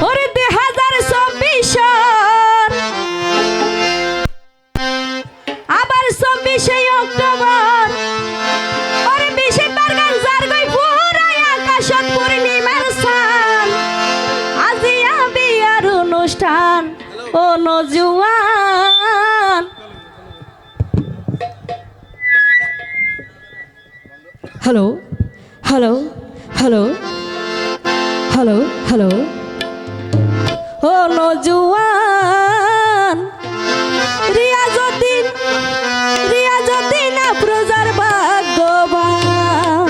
ওরে দু হাজার চব্বিশ আবার অনুষ্ঠান ও hello hello hello hello hello নজুয়ান Riazuddin Riazuddin প্রজার ভাগ্যবান।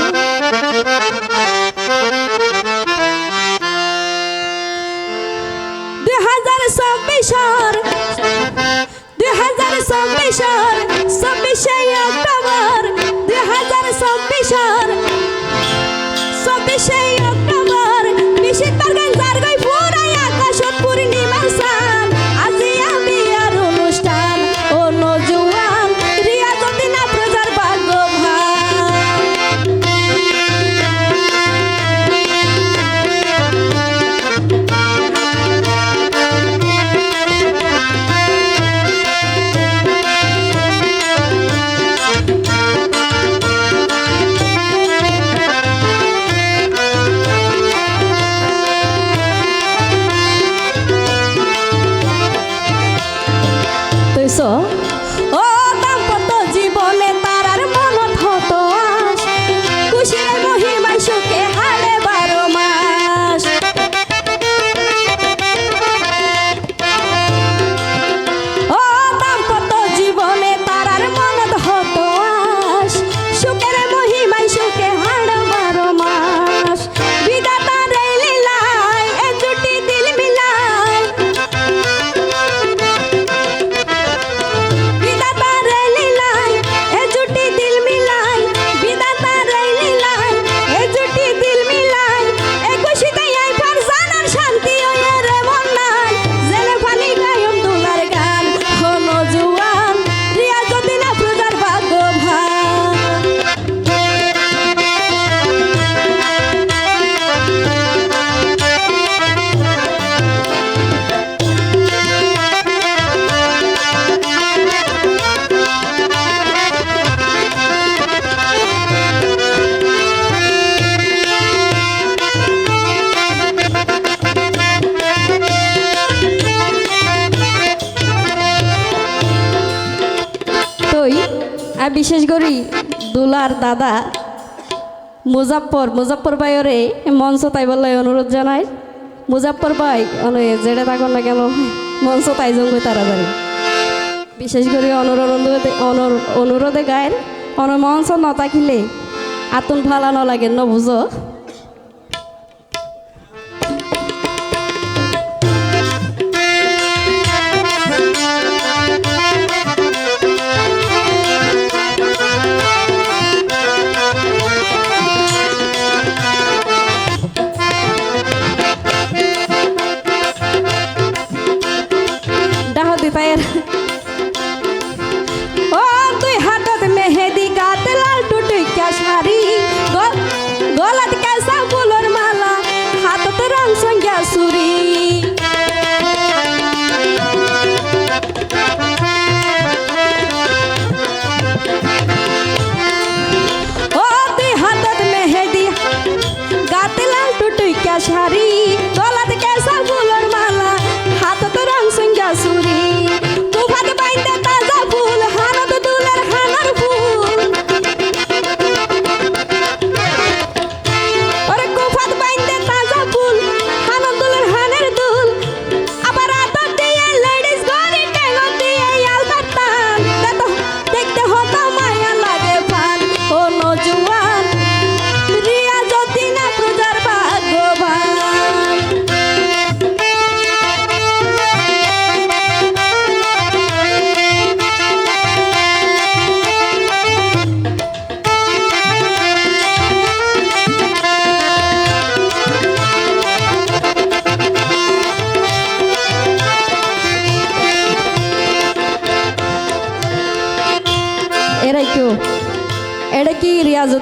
দুই হাজার চব্বিশর, দুই হাজার চব্বিশর, চব্বিশে অক্টোবর, দুই হাজার চব্বিশর, চব্বিশে অক্টোবর। 哦。লই আমি বিশেষ করি দুলার দাদা মুজাফর মুজাফর ভাইরে মঞ্চ তাই বললে অনুরোধ জানাই। মুজাফর ভাই জেড়ে থাকুন না কেন, মঞ্চ তাই জঙ্গি তাড়াতাড়ি। বিশেষ করে অনর অনুরোধে অনর অনুরোধে গায়ের। অনর মঞ্চ নতাকিলে আতুন ভালা নলাগে ন বুঝো?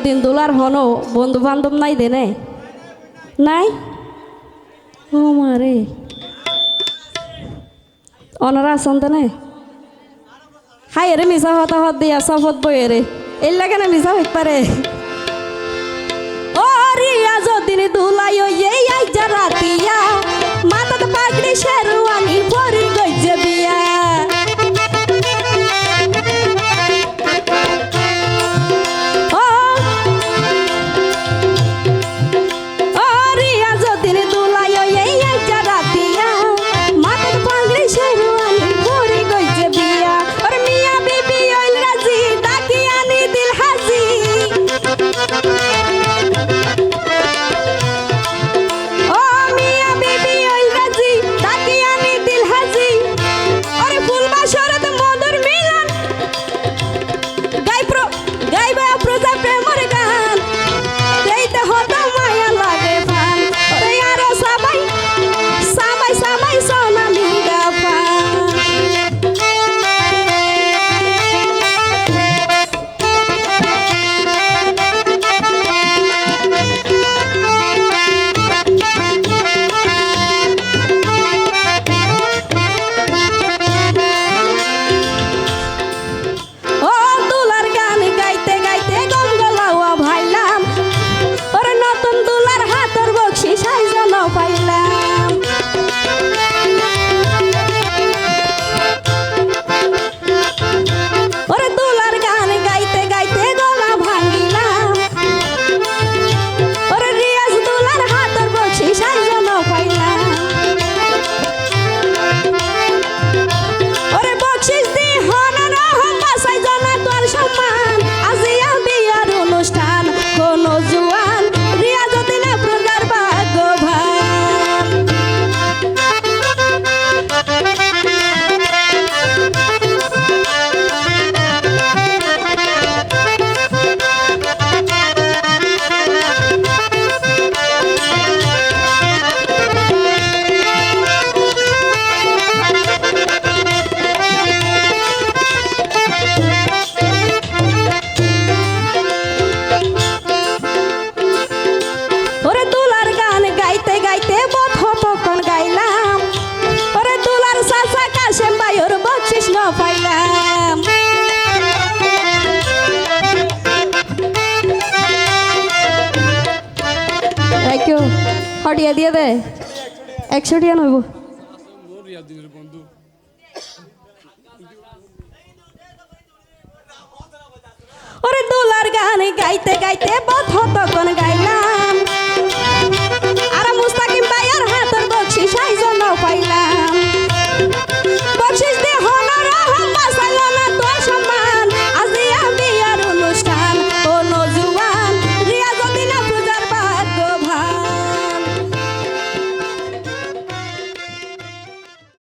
দিন দোলার হনো বন্ধু বান্ধব নাই দেনে নাই? ও মারে অনারা আসন দেনে হাই রে মিশা হতা হত দিয়া, সফত বইয়ে রে। এর লাগে না মিশা হইতে পারে। টিয়া দিয়ে দে। একশো টিয়া নইব। ওরে দোলার গান গাইতে গাইতে বধ তখন গাইলাম। আর মুস্তাকিম ভাইয়ার হাতের বক্সি সাইজ পাইলাম।